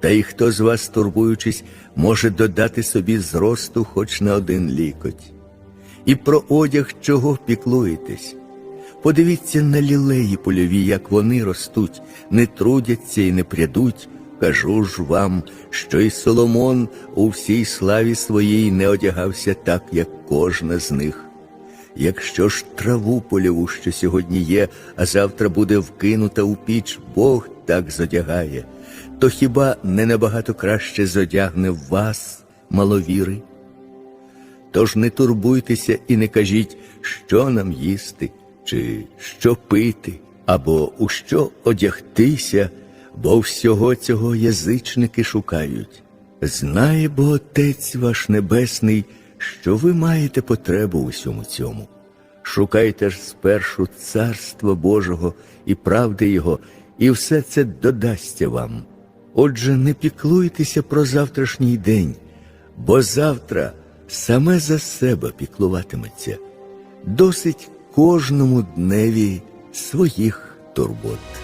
Та й хто з вас, турбуючись, може додати собі зросту хоч на один лікоть. І про одяг чого піклуєтесь? Подивіться на лілеї польові, як вони ростуть, не трудяться і не прядуть. Кажу ж вам, що і Соломон у всій славі своїй не одягався так, як кожна з них. Якщо ж траву польову, що сьогодні є, а завтра буде вкинута у піч, Бог так зодягає, то хіба не набагато краще зодягне вас, маловіри? Тож не турбуйтеся і не кажіть, що нам їсти, чи що пити, або у що одягтися, бо всього цього язичники шукають. Знає бо Отець ваш Небесний, що ви маєте потребу у всьому цьому. Шукайте ж спершу царства Божого і правди Його, і все це додасться вам. Отже, не піклуйтеся про завтрашній день, бо завтра саме за себе піклуватиметься. Досить кожному дневі своїх турбот.